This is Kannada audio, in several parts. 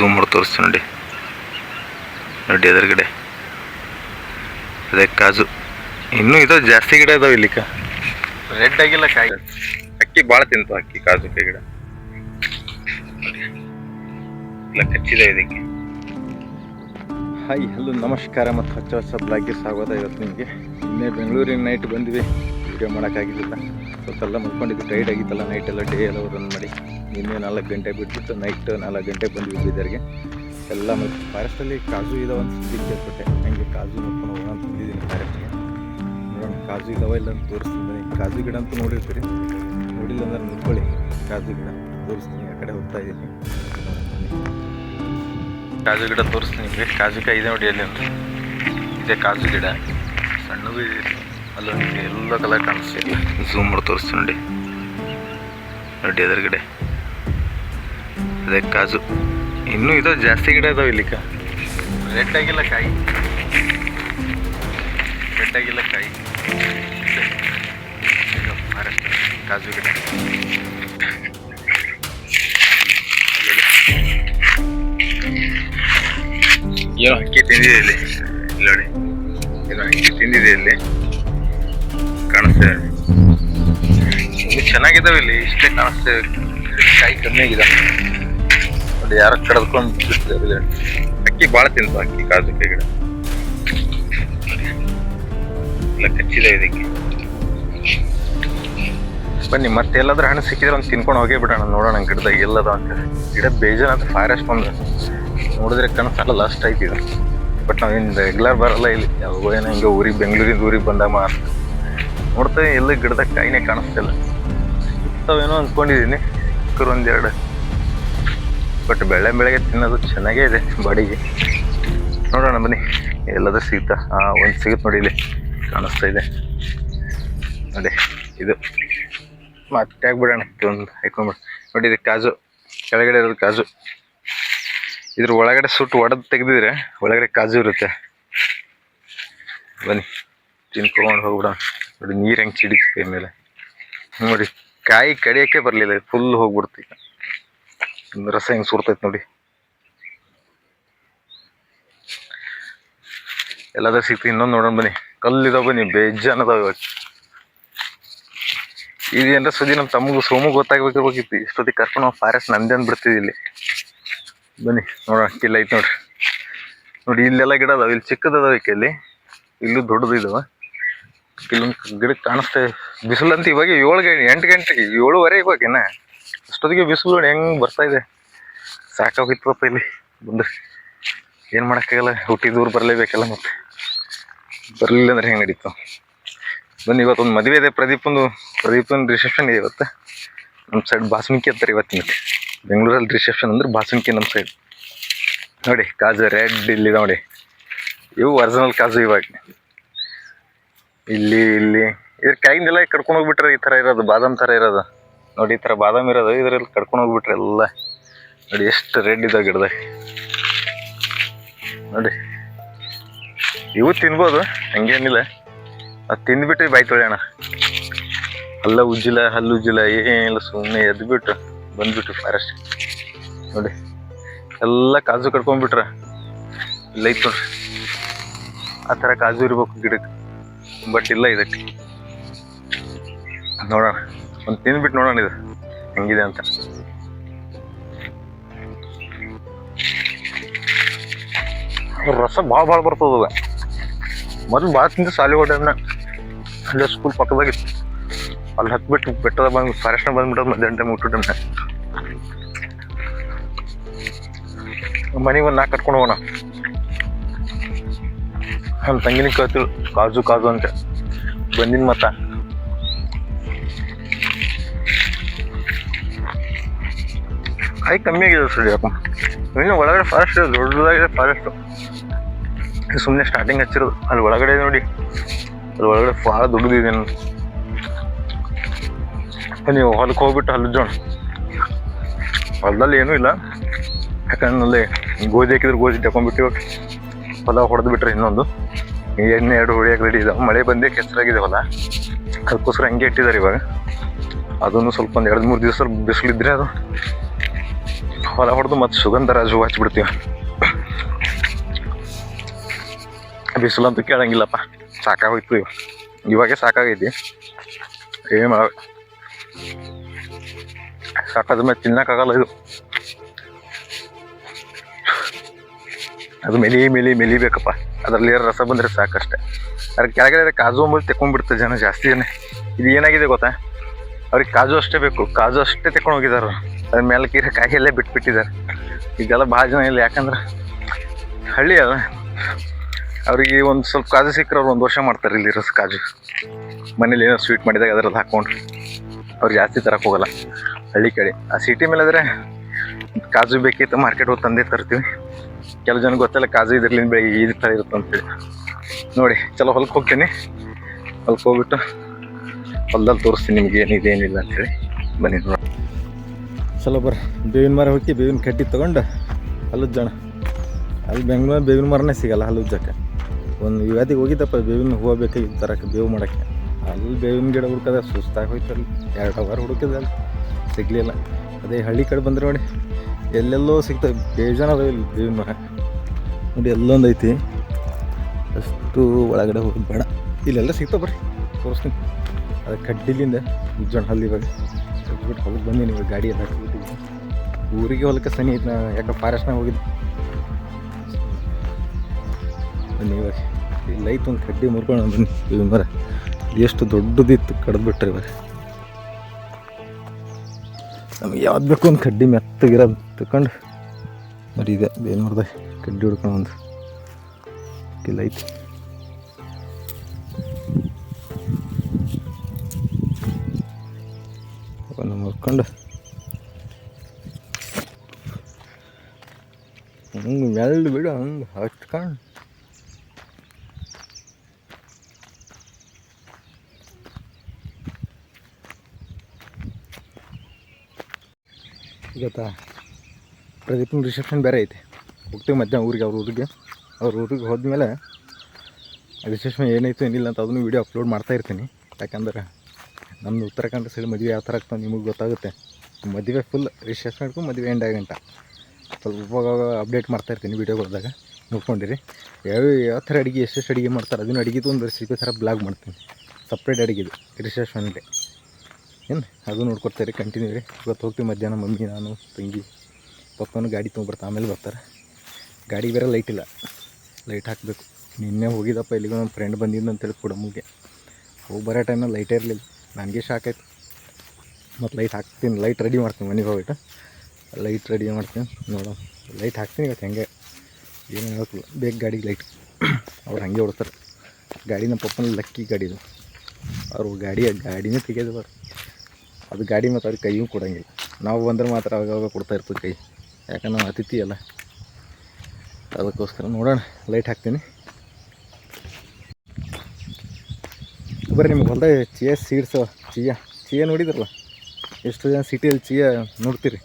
ಝೂಮ್ ಮಾಡಿ ತೋರಿಸ್ತೀನಿ ನೋಡಿ. ನೋಡಿ ಎದುರುಗಡೆ. ಅದೇ ಕಾಜು. ಇನ್ನೂ ಇದು ಜಾಸ್ತಿ ಗಿಡ ಇದಾವೆ ಇಲ್ಲಿಕ. ರೆಡ್ ಆಗಿಲ್ಲ ಕಾಯಿ. ಅಕ್ಕಿ ಭಾಳ ತಿಂತು ಅಕ್ಕಿ ಕಾಜು ಕೈ ಗಿಡ. ಇಲ್ಲ ಕಚ್ಚಿದೆ ಇದಕ್ಕೆ. ಹಾಯ್ ಹಲೋ ನಮಸ್ಕಾರ ಮತ್ತು ಹಚ್ಚ ಹೊಸ ಬ್ಲಾಗ್ಗೆ ಸ್ವಾಗತ. ಇವತ್ತು ನಿಮಗೆ ನಿನ್ನೆ ಬೆಂಗಳೂರಿನ ನೈಟ್ ಬಂದ್ವಿ. ವಿಡಿಯೋ ಮಾಡೋಕ್ಕಾಗಿದ್ದಿಲ್ಲ ಸ್ವತ್ತೆಲ್ಲ ಮಲ್ಕೊಂಡಿದ್ದು ಟೈಡ್ ಆಗಿತ್ತಲ್ಲ ನೈಟ್ ಎಲ್ಲ ಡೇ ಎಲ್ಲ ರನ್ ಮಾಡಿ. ನಿನ್ನೆ ನಾಲ್ಕು ಗಂಟೆ ಬಿಟ್ಬಿಟ್ಟು ನೈಟ್ ನಾಲ್ಕು ಗಂಟೆ ಬಂದ್ವಿ ಬೀದರ್ಗೆ. ಎಲ್ಲ ಫಾರೆಸ್ಟಲ್ಲಿ ಕಾಜು ಇದಾವೆ ಅಂತ ಸುದ್ದಿ ಕೇಳ್ಬಿಟ್ಟೆ ಹಂಗೆ ಕಾಜು ನೋಡ್ಕೊಂಡು ಹೋಗೋಣ ಅಂತ ಬಂದಿದ್ದೀನಿ ಫಾರೆಸ್ಟ್ಗೆ ನೋಡೋಣ, ಕಾಜು ಇದಾವೆ ಇಲ್ಲ ಅಂತ ತೋರಿಸ್ತೀನಿ ಕಾಜು ಗಿಡ ಅಂತೂ ನೋಡಿರ್ತೀರಿ. ನೋಡಿಲ್ಲ ಅಂದ್ರೆ ನೋಡ್ಕೊಳ್ಳಿ ಕಾಜು ಗಿಡ ತೋರಿಸ್ತೀನಿ, ಆ ಕಡೆ ಹೋಗ್ತಾ ಇದ್ದೀನಿ. ಕಾಜು ಗಿಡ ತೋರಿಸ್ತೀನಿ ಕಾಜು ಕಾಯಿ ಇದೆ ನೋಡಿ ಅಲ್ಲಿ ಇದೆ ಕಾಜು ಗಿಡ. ಸಣ್ಣದು ಇದೆ. ಅಲ್ಲೊಂದು ಎಲ್ಲ ಕಲರ್ ಕಾಣಿಸ್ತಿಲ್ಲ ಝೂಮ್ ಮಾಡಿ ತೋರಿಸ್ತೀನಿ ನೋಡಿ ನೋಡಿ ಎದುರುಗಡೆ ಅದೇ ಕಾಜು ಇನ್ನೂ ಇದು ಜಾಸ್ತಿ ಗಿಡ ಇದಾವೆ ಇಲ್ಲಿಕ ರೆಡ್ ಆಗಿಲ್ಲ ಕಾಯಿ ರೆಡ್ ಆಗಿಲ್ಲ ಕಾಯಿ ಇದು ಫಾರೆಸ್ಟ್ ಕಾಜು ಗಿಡ ಏನೋ ಹಕ್ಕಿ ತಿಂದಿದೆ ಇಲ್ಲಿ ಇಲ್ಲಿ ನೋಡಿ ಏನೋ ಹಕ್ಕಿ ತಿಂದಿದೆ ಇಲ್ಲಿ ಕಾಣಿಸ್ತೇವೆ ಇನ್ನು ಚೆನ್ನಾಗಿದಾವೆ ಇಲ್ಲಿ, ಇಷ್ಟೇ ಕಾಣಿಸ್ತೇವೆ ಕಾಯಿ ಕಮ್ಮಿ ಆಗಿದೆ ನೋಡಿ, ಯಾರೋ ಬಿಡ್ತಾರೆ ಅಕ್ಕಿ ಭಾಳ ತಿಂತು ಅಕ್ಕಿ ಕಾಜು ಗಿಡ. ಇಲ್ಲ ಕಚ್ಚಿದೆ ಇದಕ್ಕೆ. ಬನ್ನಿ, ಮತ್ತೆ ಎಲ್ಲಾದ್ರೂ ಹಣ್ಣು ಸಿಕ್ಕಿದ್ರೆ ಒಂದು ತಿನ್ಕೊಂಡು ಹೋಗೇ ಬಿಡೋಣ, ನೋಡೋಣ ಗಿಡದಾಗ ಎಲ್ಲದ ಅಂತ. ಗಿಡ ಬೇಜಾನ್ ಅಂತ ಫಾರೆಸ್ಟ್ ಬಂದು ನೋಡಿದ್ರೆ ಕನಸಲ್ಲ ಲಾಸ್ಟ್ ಇದು. ಬಟ್ ನಾವೇನು ರೆಗ್ಯುಲರ್ ಬರಲ್ಲ ಇಲ್ಲಿ. ಯಾವಾಗ ಏನೋ ಹಿಂಗೆ ಊರಿಗೆ, ಬೆಂಗಳೂರಿಂದ ಊರಿಗೆ ಬಂದಾಗ ಮಾತ್ರ. ನೋಡ್ತೇವೆ ಎಲ್ಲ ಗಿಡದ ಕಾಯಿನೇ ಕಾಣಿಸ್ತಿಲ್ಲ. ಇರ್ತಾವೇನೋ ಅಂದ್ಕೊಂಡಿದ್ದೀನಿ ಒಂದೆರಡು ಬಟ್ ಬೆಳೆ ಬೆಳಗ್ಗೆ ತಿನ್ನೋದು ಚೆನ್ನಾಗೇ ಇದೆ ಬಾಡಿಗೆ. ನೋಡೋಣ ಬನ್ನಿ ಎಲ್ಲದೂ ಸಿಗುತ್ತಾ? ಹಾಂ ಒಂದು ಸಿಗುತ್ತೆ ನೋಡಿ ಇಲ್ಲಿ. ಕಾಣಿಸ್ತಾ ಇದೆ. ನೋಡಿ, ಇದು. ಮತ್ತೆ ಆಗ್ಬಿಡೋಣ ಒಂದು ಹಾಕೊಂಡ್ಬಿಡು ನೋಡಿ, ಇದು ಕಾಜು. ಕೆಳಗಡೆ ಇರೋದು ಕಾಜು. ಇದ್ರ ಒಳಗಡೆ ಸುಟ್ಟು ಒಡೆದು ತೆಗೆದಿದ್ರೆ ಒಳಗಡೆ ಕಾಜು ಇರುತ್ತೆ. ಬನ್ನಿ, ತಿನ್ಕೊಂಡು ಹೋಗ್ಬಿಡೋಣ. ನೋಡಿ, ನೀರು ಹೆಂಗೆ ಚಿಡಿತು ಮೇಲೆ. ನೋಡಿ, ಕಾಯಿ ಕಡಿಯೋಕ್ಕೆ ಬರಲಿಲ್ಲ ಫುಲ್ ಹೋಗ್ಬಿಡ್ತು ರಸ ಹೆಂಗೆ ಸುರ್ತೈತೆ ನೋಡಿ. ಎಲ್ಲಾದ್ರೂ ಸಿಗ್ತು ಇನ್ನೊಂದು ನೋಡೋಣ ಬನ್ನಿ. ಕಲ್ಲಿದಾವ ಬನ್ನಿ ಬೇಜಾನ್ ಅದಾವ ಇವಾಗ ಇದೇನ್ರ ಸುದ್ದಿ ನಮ್ಮ ತಮ್ಮಗೂ ಸೋಮು ಗೊತ್ತಾಗ್ಬೇಕಿರ್ಬೇಕಿತ್ತು. ಇಷ್ಟೊತ್ತಿಗೆ ಕರ್ಕೊಂಡು ನಾವು ಫಾರೆಸ್ಟ್ ನಂದೇ ಬಿಡ್ತೀವಿ ಇಲ್ಲಿ. ಬನ್ನಿ, ನೋಡೋಣ ಕಿಲ್ಲ ಐತೆ ನೋಡ್ರಿ. ನೋಡಿ, ಇಲ್ಲೆಲ್ಲ ಗಿಡ ಅದಾವ, ಇಲ್ಲಿ ಚಿಕ್ಕದದಾವ ಇಲ್ಲಿ. ಇಲ್ಲೂ ದೊಡ್ಡದು ಇದಾವ. ಇಲ್ಲೊಂದು ಗಿಡ ಕಾಣಿಸ್ತಾ. ಬಿಸಿಲು ಅಂತ ಇವಾಗ ಏಳು ಗಂಟೆ ಎಂಟು ಗಂಟೆಗೆ, ಏಳುವರೆ ಇವಾಗೇನ ಅಷ್ಟೊತ್ತಿಗೆ ಬಿಸಿಲು ನೋಡಿ ಹೆಂಗೆ ಬರ್ತಾ ಇದೆ. ಸಾಕಾಗಿತ್ತಪ್ಪ ಇಲ್ಲಿ. ಬಂದ್ರೆ ಏನು ಮಾಡೋಕ್ಕಾಗಲ್ಲ. ಹುಟ್ಟಿ ದೂರ ಬರಲೇಬೇಕಲ್ಲ ಮತ್ತೆ. ಬರಲಿಲ್ಲ ಅಂದ್ರೆ ಹೆಂಗೆ ನಡೀತು? ಬನ್ನಿ, ಇವತ್ತೊಂದು ಮದುವೆ ಇದೆ. ಪ್ರದೀಪಂದು ಪ್ರದೀಪಂದು ರಿಸೆಪ್ಷನ್ ಇದೆ ಇವತ್ತು. ನಮ್ಮ ಸೈಡ್ ಬಾಸುಮಿಕಿ ಅಂತಾರೆ ಇವತ್ತಿನ. ಬೆಂಗಳೂರಲ್ಲಿ ರಿಸೆಪ್ಷನ್ ಅಂದ್ರೆ ಬಾಸುಮಿಕಿ ನಮ್ಮ ಸೈಡ್ ನೋಡಿ, ಕಾಜು ರೆಡ್ ಇಲ್ಲಿ ನೋಡಿ. ಇವು ಒರಿಜಿನಲ್ ಕಾಜು ಇವಾಗ. ಇಲ್ಲಿ ಇಲ್ಲಿ. ಇದ್ರ ಕೈಯಿಂದೆಲ್ಲ ಕಡ್ಕೊಂಡು ಹೋಗ್ಬಿಟ್ರೆ ಈ ಥರ ಇರೋದು, ಬಾದಾಮ್ ಥರ ಇರೋದು. ನೋಡಿ, ಈ ಥರ ಬಾದಾಮ್ ಇರೋದು, ಇದ್ರಲ್ಲಿ ಕಡ್ಕೊಂಡು ಹೋಗ್ಬಿಟ್ರೆ ಎಲ್ಲ. ನೋಡಿ, ಎಷ್ಟು ರೆಡ್ ಇದಾವೆ ಗಿಡದಾಗ. ನೋಡಿ. ಇವು ತಿನ್ಬೋದು, ಹಂಗೇನಿಲ್ಲ. ಅದು ತಿಂದ್ಬಿಟ್ಟು ಬಾಯ್ ತೊಳೆಯೋಣ ಅಲ್ಲ ಉಜ್ಜಿಲ್ಲ, ಹಲ್ಲು ಉಜ್ಜಿಲ್ಲ, ಏನಿಲ್ಲ ಸುಮ್ಮನೆ ಎದ್ಬಿಟ್ಟು ಬಂದ್ಬಿಟ್ಟು ಫಾರೆಸ್ಟ್ ನೋಡಿ. ಎಲ್ಲ ಕಾಜು ಕಡ್ಕೊಂಡ್ಬಿಟ್ರೆ. ಐತ್ ನೋಡ್ರಿ. ಆ ಥರ ಕಾಜು ಇರ್ಬೇಕು ಗಿಡಕ್ಕೆ. ಬಟ್ ಇಲ್ಲ ಇದಕ್ಕೆ ನೋಡೋಣ. ಒಂದು ತಿಂದ್ಬಿಟ್ಟು ನೋಡೋಣ ಇದು. ಹೆಂಗಿದೆ ಅಂತ. ರಸ ಭಾಳ ಭಾಳ ಬರ್ತದ ಮೊದಲು ಭಾಳ ತಿಂದ ಸಾಲಿ ಹೊಡೆನ ಅಲ್ಲೇ ಸ್ಕೂಲ್ ಪಕ್ಕದಾಗಿತ್ತು ಅಲ್ಲಿ ಹತ್ಬಿಟ್ಟು ಬೆಟ್ಟದ ಬಂದು ಫಾರೆಸ್ಟ್ನ ಬಂದ್ಬಿಟ್ಟು ಮಧ್ಯಾಹ್ನ ಟೈಮ್ ಊಟ ಮನೆಗೆ ಒಂದು ನಾಲ್ಕು ಕಟ್ಕೊಂಡು ಹೋಗೋಣ. ನಮ್ಮ ತಂಗಿನ ಕೇಳ್ತಿಳು ಕಾಜು ಕಾಜು ಅಂತ. ಬಂದಿನ ಮತ್ತ. ಕೈ ಕಮ್ಮಿ ಆಗಿದೆ ಸರಿ ಅಪ್ಪ ಇನ್ನು ಒಳಗಡೆ ಫಾರೆಸ್ಟ್ ದೊಡ್ಡದಾಗಿದೆ ಫಾರೆಸ್ಟ್ ಸುಮ್ಮನೆ ಸ್ಟಾರ್ಟಿಂಗ್ ಹಚ್ಚಿರೋದು. ಅಲ್ಲಿ ಒಳಗಡೆ ನೋಡಿ. ಅಲ್ಲಿ ಒಳಗಡೆ ಭಾಳ ದೊಡ್ಡದಿದೆ ನೋಡಿ. ನೀವು ಹೊಲಕ್ಕೆ ಹೋಗ್ಬಿಟ್ಟು ಜೋಣ ಹೊಲದಲ್ಲಿ ಏನೂ ಇಲ್ಲ. ಯಾಕಂದ್ರೆ ಗೋಧಿ ಹಾಕಿದ್ರೆ ಗೋಧಿ ತಗೊಂಡ್ಬಿಟ್ಟು ಹೊಲ ಹೊಡೆದು ಬಿಟ್ರೆ ಇನ್ನೊಂದು. ಎಣ್ಣೆ ಎರಡು ಹೊಡಿಯೋಕೆ ರೆಡಿ ಇದಾವೆ. ಮಳೆ ಬಂದೇ ಕೆಸರಾಗಿದಾವಲ್ಲ? ಅದಕ್ಕೋಸ್ಕರ ಹಂಗೆ ಇಟ್ಟಿದ್ದಾರೆ ಇವಾಗ. ಅದನ್ನು ಸ್ವಲ್ಪ ಒಂದು ಎರಡು ಮೂರು ದಿವಸ ಬಿಸಿಲಿದ್ರೆ ಅದು ಹೊಲ ಹೊಡೆದು ಮತ್ತು ಸುಗಂಧರಾಜು ಹಚ್ಬಿಡ್ತೀವಿ. ಬಿಸಿಲಂತೂ ಕೇಳಂಗಿಲ್ಲಪ್ಪ. ಸಾಕಾಗೋಯ್ತು ಇವಾಗ. ಇವಾಗೆ ಸಾಕಾಗೈತಿ. ಏನು ಮಾಡ ಸಾಕಾದ ಮೇಲೆ ತಿನ್ನಕ್ಕಾಗಲ್ಲ ಇದು. ಅದು ಮೆಲಿ ಮೆಲಿ, ಮೆಲಿಬೇಕಪ್ಪ. ಅದರಲ್ಲಿ ರಸ ಬಂದರೆ ಸಾಕಷ್ಟೆ. ಅದ್ರ ಕೆಳಗಡೆ ಕಾಜು ಅಂಬಲ್ಲಿ ತೆಕೊಂಡ್ಬಿಡ್ತಾರೆ ಜನ ಜಾಸ್ತಿ ಜನ. ಇದು ಏನಾಗಿದೆ ಗೊತ್ತಾ? ಅವ್ರಿಗೆ ಕಾಜು ಅಷ್ಟೇ ಬೇಕು. ಕಾಜು ಅಷ್ಟೇ ತೆಕೊಂಡು ಹೋಗಿದ್ದಾರೆ. ಅದ್ರ ಮೇಲೆ ಕೀರ ಕಾಯಿಯಲ್ಲೇ ಬಿಟ್ಬಿಟ್ಟಿದ್ದಾರೆ. ಈಗೆಲ್ಲ ಭಾಳ ಜನ ಇಲ್ಲ ಯಾಕಂದ್ರೆ ಹಳ್ಳಿ ಅಲ್ಲ. ಅವ್ರಿಗೆ ಒಂದು ಸ್ವಲ್ಪ ಕಾಜು ಸಿಕ್ಕರೆ ಅವ್ರು ಒಂದು ವರ್ಷ ಮಾಡ್ತಾರೆ ಇಲ್ಲಿ ರಸ ಕಾಜು. ಮನೇಲಿ ಏನೋ ಸ್ವೀಟ್ ಮಾಡಿದಾಗ ಅದ್ರದ್ದು ಹಾಕ್ಕೊಂಡು ಅವ್ರು ಜಾಸ್ತಿ ತರಕ್ಕೆ ಹೋಗಲ್ಲ. ಹಳ್ಳಿ ಕಡೆ. ಆ ಸಿಟಿ ಮೇಲೆ ಆದರೆ ಕಾಜು ಬೇಕಿತ್ತು ಮಾರ್ಕೆಟ್ ಹೋಗಿ ತಂದೆ ತರ್ತೀವಿ. ಕೆಲವು ಜನ ಗೊತ್ತಿಲ್ಲ ಕಾಜು ಇದ್ರಲಿಂದ ಬೆಳಿಗ್ಗೆ ಈ ಥರ ಇರುತ್ತೆ ಅಂತೇಳಿ. ನೋಡಿ, ಚಲೋ ಹೊಲಕ್ಕೆ ಹೋಗ್ತೀನಿ. ಹೊಲಕ್ಕೆ ಹೋಗ್ಬಿಟ್ಟು ಹೊಲದಲ್ಲಿ ತೋರಿಸ್ತೀನಿ ನಿಮ್ಗೆ ಏನಿದೆ, ಏನಿಲ್ಲ ಅಂತೇಳಿ. ಬನ್ನಿ ನೋಡಿ. ಚಲೋ ಬರ್ರಿ. ಬೇವಿನ ಮರ ಹೋಗಿ ಬೇವಿನ ಕಟ್ಟಿ ತೊಗೊಂಡು ಹಲ್ಲುಜ್ಜಣ ಅಲ್ಲಿ ಬೆಂಗಳೂರು ಬೇವಿನ ಮರನೇ ಸಿಗಲ್ಲ ಹಲ್ಲುಜ್ಜಕ್ಕೆ ಒಂದು ಯುಗಾದಿಗೆ ಹೋಗಿದ್ದಪ್ಪ, ಬೇವಿನ ಹೂವು ಬೇಕಾಗಿತ್ತು ತರಕ್ಕೆ ಬೇವು ಮಾಡೋಕ್ಕೆ. ಅಲ್ಲಿ ಬೇವಿನ ಗಿಡ ಹುಡ್ಕದ, ಸುಸ್ತಾಗಿ ಹೋಯ್ತಲ್ಲಿ ಎರಡು ಅವರ್ ಹುಡುಕಿದೆ ಅಲ್ಲಿ. ಸಿಗಲಿಲ್ಲ. ಅದೇ ಹಳ್ಳಿ ಕಡೆ ಬಂದ್ರೆ ನೋಡಿ. ಎಲ್ಲೆಲ್ಲೋ ಸಿಗ್ತವೆ ಬೇಜಾನ ಅದಾವ ಇಲ್ಲಿ ದೇವಿ ಮರ ನೋಡಿ, ಎಲ್ಲೊಂದು ಐತಿ. ಅಷ್ಟು ಒಳಗಡೆ ಹೋಗಿ ಬೇಡ. ಇಲ್ಲೆಲ್ಲ ಸಿಗ್ತಾವೆ ಬರ್ರಿ, ತೋರಿಸ್ತೀನಿ. ಅದು ಕಡ್ಡಿಲಿಂದ ಉಜ್ಜಣ ಹಲ್ಲಿ ಇವಾಗ. ಬಿಟ್ಟು ಹೊಲಕ್ಕೆ ಬಂದೀನಿ ಇವಾಗ, ಗಾಡಿ ಎಲ್ಲ ಹಾಕ್ಬಿಟ್ಟಿದ್ವಿ ಊರಿಗೆ ಹೊಲಕ್ಕೆ ಸನಿ ಐತೆ ನಾ ಯಾಕೆ ಫಾರೆಸ್ಟ್ನಾಗ ಹೋಗಿದ್ದೆ. ಬನ್ನಿ ಇವಾಗ. ಇಲ್ಲ ಒಂದು ಕಡ್ಡಿ ಮುರ್ಕೊಂಡು ಬನ್ನಿ ಮರ, ಎಷ್ಟು ದೊಡ್ಡದಿತ್ತು ಕಡ್ದು ಬಿಟ್ರಿ ಇವಾಗ. ನಮಗೆ ಯಾವ್ದು ಬೇಕು ಒಂದು ಕಡ್ಡಿ ಮೆತ್ತಗಿರೋದು ತಗೊಂಡು ನೋಡಿ ಇದೆ ಬೇವಿನ ಮರದ ಕಡ್ಡಿ ಹುಡ್ಕೊಂಡು ಒಂದು ಇಲ್ಲ ಐತಿ. ನಮ್ಮ ಹಂಗೆ ಮೆಲ್ದು ಬಿಡು, ಹಂಗೆ ಹಚ್ಕೊಂಡು. ಗೊತ್ತಾ ಪ್ರದೀಪ್ನ ರಿಸೆಪ್ಷನ್ ಬೇರೆ ಐತೆ. ಹೋಗ್ತೀವಿ ಮಧ್ಯಾಹ್ನ ಊರಿಗೆ ಅವ್ರ ಊರಿಗೆ. ಅವ್ರ ಊರಿಗೆ ಹೋದ್ಮೇಲೆ ರಿಸೆಪ್ಷನ್ ಏನಾಯಿತು ಏನಿಲ್ಲ ಅಂತ ಅದನ್ನು ವೀಡಿಯೋ ಅಪ್ಲೋಡ್ ಮಾಡ್ತಾ ಇರ್ತೀನಿ. ಯಾಕಂದ್ರೆ ನಮ್ಮದು ಉತ್ತರಾಖಂಡ ಸೈಡ್ ಮದುವೆ ಯಾವ ಥರ ಆಗ್ತದೆ ನಿಮಗೆ ಗೊತ್ತಾಗುತ್ತೆ. ಮದುವೆ ಫುಲ್ ರಿಸೆಪ್ಷನ್ ಇಟ್ಕೊಂಡು ಮದುವೆ ಎಂಡ್ ಆಗಂಟ ಸ್ವಲ್ಪ ಅಪ್ಡೇಟ್ ಮಾಡ್ತಾ ಇರ್ತೀನಿ ವೀಡಿಯೋಗಳದಾಗ ನೋಡ್ಕೊಂಡಿರಿ. ಯಾವ ಯಾವ ಥರ ಅಡುಗೆ, ಎಷ್ಟೆಷ್ಟು ಅಡುಗೆ ಮಾಡ್ತಾರೆ, ಅದನ್ನು ಅಡುಗೆದು ಒಂದು ರೆಸಿಪಿ ಥರ ಬ್ಲಾಗ್ ಮಾಡ್ತೀನಿ. ಸಪ್ರೇಟ್ ಅಡುಗೆದು ರಿಸೆಪ್ಷನ್ಗೆ ಏನು? ಅದು ನೋಡ್ಕೊಡ್ತಾರೆ ಕಂಟಿನ್ಯೂ ರೀ ಇವತ್ತು ಹೋಗ್ತೀವಿ ಮಧ್ಯಾಹ್ನ ಮಮ್ಮಿ, ನಾನು, ತಂಗಿ. ಪಪ್ಪನೂ ಗಾಡಿ ತೊಗೊಂಬರ್ತಾ ಆಮೇಲೆ ಬರ್ತಾರೆ. ಗಾಡಿ ಬೇರೆ ಲೈಟ್ ಇಲ್ಲ. ಲೈಟ್ ಹಾಕಬೇಕು. ನಿನ್ನೆ ಹೋಗಿದ್ದಪ್ಪ ಇಲ್ಲಿಗೆ ನಮ್ಮ ಫ್ರೆಂಡ್ ಬಂದಿದ್ದು ಅಂತೇಳಿ ಕುಡಮ್ಮಗೆ ಹೋಗಿ ಬರೋ ಟೈಮಲ್ಲಿ ಲೈಟೇ ಇರಲಿಲ್ಲ. ನನಗೆ ಶಾಕ್ ಆಯ್ತು. ಮತ್ತು ಲೈಟ್ ಹಾಕ್ತೀನಿ. ಲೈಟ್ ರೆಡಿ ಮಾಡ್ತೀನಿ ಮನೆಗೆ ಹೋಗ್ಬಿಟ್ಟು. ಲೈಟ್ ರೆಡಿ ಮಾಡ್ತೀನಿ. ನೋಡೋ ಲೈಟ್ ಹಾಕ್ತೀನಿ ಇವತ್ತು ಹೆಂಗೆ? ಏನು ಹೇಳೋಕ್ಕಿಲ್ಲ. ಬೇಕು ಗಾಡಿಗೆ ಲೈಟ್ ಅವ್ರು ಹಾಗೆ ಹೊಡ್ತಾರೆ ಗಾಡಿ ನಮ್ಮ ಪಪ್ಪನ ಲಕ್ಕಿ ಗಾಡಿದು ಅವ್ರು ಗಾಡಿ ಗಾಡಿನೇ ತೆಗೆಯೋದು ಅವ್ರು ಅದು ಗಾಡಿ ಮತ್ತು ಅವ್ರಿಗೆ ಕೈಯೂ ಕೊಡೋಂಗಿಲ್ಲ. ನಾವು ಬಂದ್ರೆ ಮಾತ್ರ ಅವಾಗ ಕೊಡ್ತಾ ಇರ್ತೀವಿ ಕೈ. ಯಾಕಂದ್ರೆ ನಾವು ಅತಿಥಿ ಅಲ್ಲ. ಅದಕ್ಕೋಸ್ಕರ ನೋಡೋಣ. ಲೈಟ್ ಹಾಕ್ತೀನಿ. ಬರ್ರಿ ನಿಮ್ಗೆ ಹೊಲ್ದಾಗ ಚಿಯಾ ಸೀಡ್ಸ್ ಚಿಯಾ. ಚಿಯಾ ನೋಡಿದ್ರಲ್ಲ? ಎಷ್ಟು ಜನ ಸಿಟಿಯಲ್ಲಿ ಚಿಯಾ ನೋಡ್ತೀರಿ.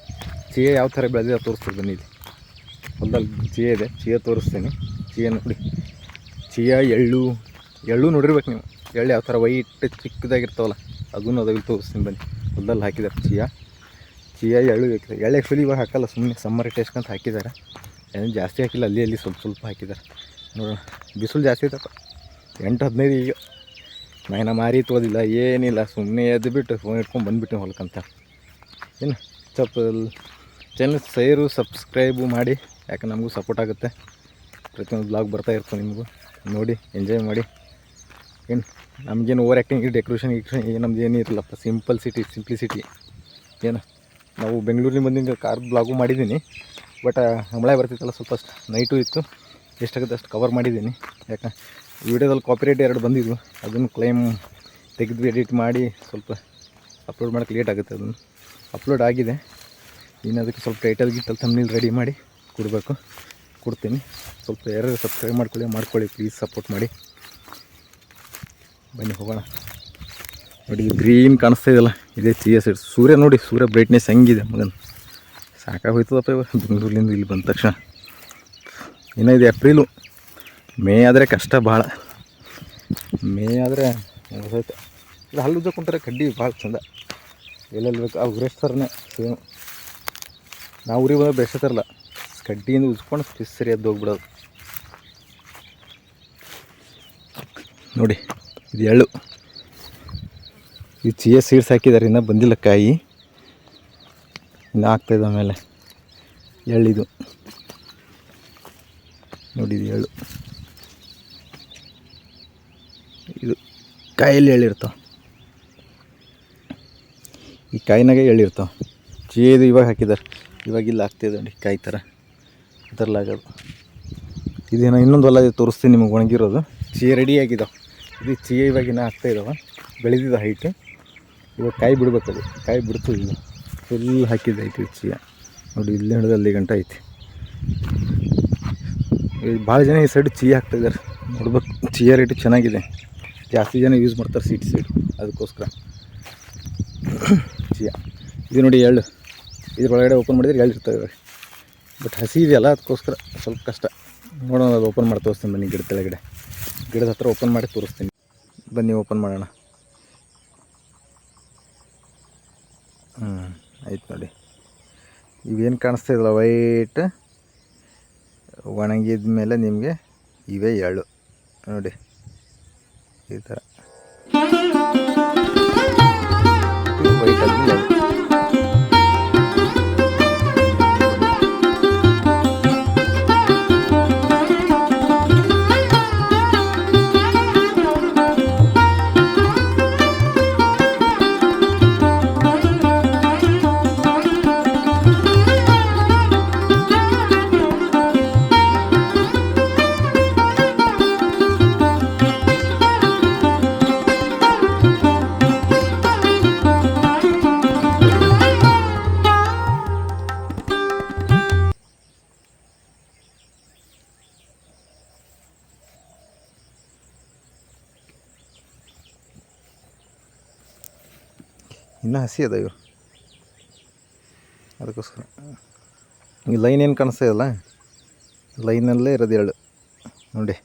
ಚಿಯಾ ಯಾವ ಥರ ಬೆಳೆದಿದೆ ತೋರಿಸ್ತೀರಿ ಬನ್ನಿ ಇಲ್ಲಿ. ಹೊಲ್ದಲ್ಲಿ ಚಿಯಾ ಇದೆ. ಚಿಯಾ ತೋರಿಸ್ತೀನಿ. ಚಿಯಾ ನೋಡಿ. ಚಿಯಾ, ಎಳ್ಳು. ಎಳ್ಳು ನೋಡಿರ್ಬೇಕು ನೀವು. ಎಳ್ಳು ಯಾವ ಥರ ವೈಟ್ ಚಿಕ್ಕದಾಗಿರ್ತಾವಲ್ಲ, ಅದನ್ನು ಅದಾಗಿ ತೋರಿಸ್ತೀನಿ ಬನ್ನಿ. ಹೊಲ್ದಲ್ಲಿ ಹಾಕಿದ್ದಾರೆ ಚಿಯಾ. ಚಿಯಾ ಎಳ್ಳು ಬೇಕಿದೆ ಎಳ್ಳು ಆ್ಯಕ್ಚುಲಿ ಇವಾಗ ಹಾಕಲ್ಲ ಸುಮ್ಮನೆ ಸಮ್ಮರ್ ಟೇಸ್ಟ್ ಅಂತ ಹಾಕಿದ್ದಾರೆ. ಏನು ಜಾಸ್ತಿ ಹಾಕಿಲ್ಲ, ಅಲ್ಲಿ ಅಲ್ಲಿ ಸ್ವಲ್ಪ ಸ್ವಲ್ಪ ಹಾಕಿದ್ದಾರೆ. ನೋಡೋಣ. ಬಿಸಿಲು ಜಾಸ್ತಿ ಐತಪ್ಪ. ಎಂಟು ಹದಿನೈದು ಈಗ. ನಾ ಮಾರಿ ತೋದಿಲ್ಲ, ಏನಿಲ್ಲ ಸುಮ್ಮನೆ ಎದ್ದು ಬಿಟ್ಟು ಫೋನ್ ಇಟ್ಕೊಂಡು ಬಂದುಬಿಟ್ಟು ಹೊಲ್ಕಂತ ಏನು ಸ್ವಲ್ಪ ಚಾನಲ್ ಸೇರು ಸಬ್ಸ್ಕ್ರೈಬು ಮಾಡಿ. ಯಾಕೆ ನಮಗೂ ಸಪೋರ್ಟ್ ಆಗುತ್ತೆ. ಪ್ರತಿಯೊಂದು ಬ್ಲಾಗ್ ಬರ್ತಾ ಇರ್ತದೆ ನಿಮಗೂ. ನೋಡಿ ಎಂಜಾಯ್ ಮಾಡಿ. ಏನು, ನಮಗೇನು ಓವರ್ ಆ್ಯಕ್ಟಿಂಗ್ ಡೆಕೋರೇಷನ್ ಗಿಕ್ರೇಷನ್ ಏನು ನಮ್ದು ಏನೂ ಇರಲ್ಲಪ್ಪ ಸಿಂಪಲ್ ಸಿಟಿ ಸಿಂಪ್ಲಿಸಿಟಿ ಏನು, ನಾವು ಬೆಂಗಳೂರಿನ ಬಂದಿಂದ ಕಾರ್ ಬ್ಲಾಗು ಮಾಡಿದ್ದೀನಿ ಬಟ್ ಮಳೆ ಬರ್ತಿತ್ತಲ್ಲ ಸ್ವಲ್ಪ ಅಷ್ಟು ನೈಟು ಇತ್ತು, ಎಷ್ಟಾಗುತ್ತೆ ಅಷ್ಟು ಕವರ್ ಮಾಡಿದ್ದೀನಿ ಯಾಕೆ ವೀಡಿಯೋದಲ್ಲಿ ಕಾಪಿರೈಟ್ ಎರಡು ಬಂದಿದ್ವು ಅದನ್ನು ಕ್ಲೈಮ್ ತೆಗೆದು ಎಡಿಟ್ ಮಾಡಿ, ಸ್ವಲ್ಪ ಅಪ್ಲೋಡ್ ಮಾಡೋಕ್ಕೆ ಲೇಟ್ ಆಗುತ್ತೆ ಅದನ್ನು ಅಪ್ಲೋಡ್ ಆಗಿದೆ ಇನ್ನು ಅದಕ್ಕೆ ಸ್ವಲ್ಪ ಟೈಟಲ್ ಗಿಟ್ಟಲ್ಲಿ ತಮ್ಮಲ್ಲಿ ರೆಡಿ ಮಾಡಿ ಕೊಡಬೇಕು. ಕೊಡ್ತೀನಿ, ಸ್ವಲ್ಪ ಯಾರು ಸಬ್ಸ್ಕ್ರೈಬ್ ಮಾಡ್ಕೊಳ್ಳಿ ಮಾಡ್ಕೊಳ್ಳಿ ಪ್ಲೀಸ್ ಸಪೋರ್ಟ್ ಮಾಡಿ. ಬನ್ನಿ ಹೋಗೋಣ. ನೋಡಿ ಗ್ರೀನ್ ಕಾಣಿಸ್ತಾ ಇದೆಯಲ್ಲ, ಇದೇ ಎಸ್ ಸೈಡ್. ಸೂರ್ಯ ನೋಡಿ, ಸೂರ್ಯ ಬ್ರೈಟ್ನೆಸ್ ಹೆಂಗಿದೆ ಮಗನ್. ಸಾಕಾಗೋಯ್ತದಪ್ಪ ಇವಾಗ. ಬೆಂಗಳೂರಿಂದ ಇಲ್ಲಿ ಬಂದ ತಕ್ಷಣ. ಇನ್ನೂ ಇದೆ ಏಪ್ರಿಲು. ಮೇ ಆದರೆ ಕಷ್ಟ ಭಾಳ ಮೇ ಆದರೆ ಮುಗ್ದೋಯ್ತು ಇದು ಕುಂತಾರೆ ಕಡ್ಡಿ ಭಾಳ ಚಂದ. ಎಲ್ಲೆಲ್ಲಿ ಬೇಕು, ಆ ಉಗ್ರೇಶ್ ಥರನೇ ಸೇಮ್ ನಾವು ಊರಿಗೆ ಬಂದಾಗ ಬೆಳೆಸ್ತಾರಲ್ಲ ಕಡ್ಡಿಯಿಂದ ಉಜ್ಕೊಂಡು ಪಿಸ್ಸರಿ ಎದ್ದು ಹೋಗ್ಬಿಡೋದು. ನೋಡಿ ಇದು ಎಳ್ಳು ಇದು ಚೀಯ ಸೀಡ್ಸ್ ಹಾಕಿದ್ದಾರೆ, ಇನ್ನೂ ಬಂದಿಲ್ಲ ಕಾಯಿ. ಇನ್ನು ಆಗ್ತಾಯಿದೆ ಆಮೇಲೆ. ಎಳ್ಳಿದು ನೋಡಿ, ಇದು ಎಳ್ಳು ಇದು ಕಾಯಲ್ಲಿ ಎಳ್ಳಿರ್ತಾವ ಈ ಕಾಯಿನಾಗೆ ಎಳ್ಳಿರ್ತಾವ ಚೀದು ಇವಾಗ ಹಾಕಿದ್ದಾರೆ. ಇವಾಗ ಇಲ್ಲಿ ಆಗ್ತಿದೆ ನೋಡಿ, ಕಾಯಿ ಥರ. ಅದರಲ್ಲಾಗೋದು. ಇದೇನೋ ಇನ್ನೊಂದು ಹೊಲ ತೋರಿಸ್ತೀನಿ ನಿಮಗೆ ಒಣಗಿರೋದು. ಚೀ ರೆಡಿ ಆಗಿದಾವೆ ಇದು ಚೀ ಇವಾಗ ಇನ್ನೂ ಆಗ್ತಾ ಇದಾವೆ. ಬೆಳೆದಿದ್ದ ಹೈಟ್ ಇವಾಗ ಕಾಯಿ ಬಿಡ್ಬೇಕದು ಕಾಯಿ ಬಿಡ್ತು ಈಗ ಫುಲ್ ಹಾಕಿದ್ದು ಐತಿ ಚೀಯ. ನೋಡಿ, ಇಲ್ಲಿ ಹಿಡಿದು ಅಲ್ಲಿ ಗಂಟ ಐತಿ. ಭಾಳ ಜನ ಈ ಸೈಡ್ ಚೀ ಹಾಕ್ತಾಯಿದ್ದಾರೆ ನೋಡ್ಬೇಕು, ಚೀಯ ರೇಟ್ ಚೆನ್ನಾಗಿದೆ. ಜಾಸ್ತಿ ಜನ ಯೂಸ್ ಮಾಡ್ತಾರೆ ಸೀಟ್ ಸೈಡ್ ಅದಕ್ಕೋಸ್ಕರ. ಚೀಯ. ಇದು ನೋಡಿ ಎಳ್ಳು. ಇದ್ರೊಳಗಡೆ ಓಪನ್ ಮಾಡಿದರೆ ಎಳ್ಳು ಇರ್ತವೆ ಬಟ್ ಹಸಿ ಇದೆಯಲ್ಲ, ಅದಕ್ಕೋಸ್ಕರ ಸ್ವಲ್ಪ ಕಷ್ಟ. ನೋಡೋಣ, ಅದು ಓಪನ್ ಮಾಡಿ ತೋರಿಸ್ತೀನಿ ಬನ್ನಿ ಗಿಡ ಕೆಳಗಡೆ. ಗಿಡದ ಹತ್ರ ಓಪನ್ ಮಾಡಿ ತೋರಿಸ್ತೀನಿ. ಬನ್ನಿ ಓಪನ್ ಮಾಡೋಣ. ಹ್ಞೂ ಆಯ್ತು ನೋಡಿ. ಇವೇನು ಕಾಣಿಸ್ತಾ ಇದಲ್ಲ ವೈಟ್ ಒಣಗಿದ ಮೇಲೆ ನಿಮಗೆ ಇವೇ ಎಳ್ಳು ನೋಡಿ, ಈ ಥರ ಇನ್ನೂ ಹಸಿ ಅದ ಇವು. ಅದಕ್ಕೋಸ್ಕರ. ಈ ಲೈನ್ ಏನು ಕಾಣಿಸ್ತಾ ಇಲ್ಲ ಲೈನಲ್ಲೇ ಇರೋದು ಎರಡು. ನೋಡಿ,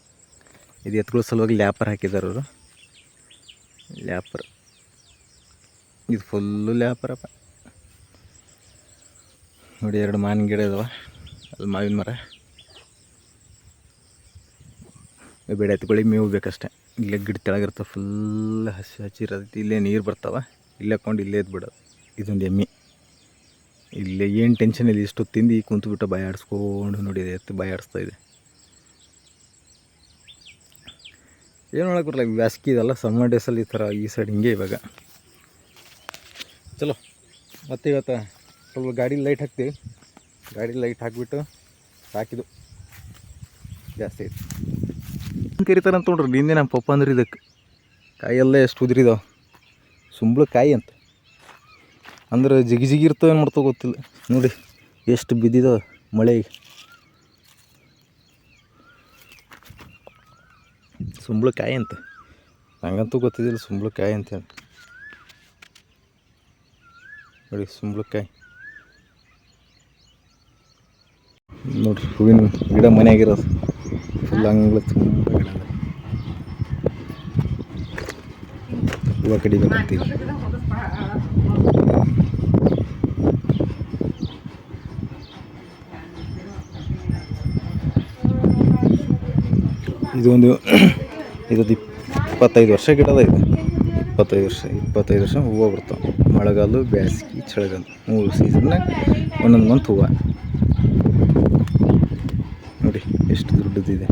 ಇದು ಎತ್ಗಳ ಸಲುವಾಗಿ ಲ್ಯಾಪರ್ ಹಾಕಿದ್ದಾರೆ ಅವರು. ಲ್ಯಾಪರ್. ಇದು ಫುಲ್ಲು ಲ್ಯಾಪರಪ್ಪ. ನೋಡಿ, ಎರಡು ಮಾವಿನ ಗಿಡ ಇದಾವೆ. ಅಲ್ಲಿ ಮಾವಿನ ಮರ. ಬೇಡ, ಎತ್ಕೊಳ್ಳಿ, ಮೇವು ಬೇಕಷ್ಟೇ. ಇಲ್ಲೇ ಗಿಡ ತೆಳಗಿರ್ತವೆ ಫುಲ್ ಹಸಿ ಹಸಿರದೈತಿ ಇಲ್ಲೇ ನೀರು ಬರ್ತಾವೆ. ಇಲ್ಲೇ ಹಾಕೊಂಡು ಇಲ್ಲೇ ಇದೊಂದು ಎಮ್ಮೆ. ಇಲ್ಲೇ ಏನು ಟೆನ್ಷನ್ ಇಲ್ಲ ಇಷ್ಟು ತಿಂದು ಕುಂತು ಬಿಟ್ಟು ಬಾಯ ಆಡಿಸ್ಕೊಂಡು ನೋಡಿದೆ ಎತ್ತು ಬಾಯ ಆಡಿಸ್ತಾ ಇದೆ. ಏನು ಮಾಡಕ್ಕೆ ಬರಲ್ಲ ಇದೆಲ್ಲ ಸಮ್ಮರ್ ಡೇಸಲ್ಲಿ ಈ ಥರ ಈ ಸೈಡ್ ಹಿಂಗೆ ಇವಾಗ. ಚಲೋ. ಮತ್ತೆ ಇವತ್ತು ಸ್ವಲ್ಪ ಗಾಡಿ ಲೈಟ್ ಹಾಕ್ತೀವಿ. ಗಾಡಿ ಲೈಟ್ ಹಾಕಿಬಿಟ್ಟು ಸಾಕಿದು ಜಾಸ್ತಿ ಐತಿ ಕರಿತಾರಂತ ನೋಡ್ರಿ ನಿನ್ನೆ ನಮ್ಮ ಪಪ್ಪ ಅಂದ್ರೆ ಇದಕ್ಕೆ. ಕಾಯೆಲ್ಲ ಎಷ್ಟು ಉದುರಿದಾವೆ. ಸುಂಬಳಕಾಯಿ ಅಂತ. ಅಂದ್ರೆ ಜಿಗಿ ಜಿಗಿ ಇರ್ತವೆ ಏನು ಮಾಡ್ತೋ ಗೊತ್ತಿಲ್ಲ. ನೋಡಿ ಎಷ್ಟು ಬಿದ್ದಿದಾವೆ ಮಳೆಗೆ. ಸುಂಬಳಕಾಯಿ ಅಂತ. ನಂಗಂತೂ ಗೊತ್ತಿದ್ದಿಲ್ಲ ಸುಂಬಳಕಾಯಿ ಅಂತ ಹೇಳಿ. ನೋಡಿ ಸುಂಬಳಕಾಯಿ. ನೋಡಿರಿ ಹೂವಿನ ಗಿಡ ಮನೆಯಾಗಿರೋದು. ಫುಲ್ ಹಂಗೆ ತುಂಬ ಗಿಡ ಹೂವು ಕಡಿಬೇಕಂತೀವಿ ಇದೊಂದು ಇದೊಂದು ಇಪ್ಪತ್ತೈದು ವರ್ಷ ಗಿಡದ ಇದು. ಇಪ್ಪತ್ತೈದು ವರ್ಷ ಇಪ್ಪತ್ತೈದು ವರ್ಷ ಹೂವು ಬರ್ತಾವೆ ಮಳೆಗಾಲ ಬೇಸಿಗೆ ಚಳಿಗಾಲ ಮೂರು ಸೀಸನ್ನಾಗ ಒಂದೊಂದು ಮಂತ್ ಹೂವು. ನೋಡಿ ಎಷ್ಟು ದೊಡ್ಡದಿದೆ.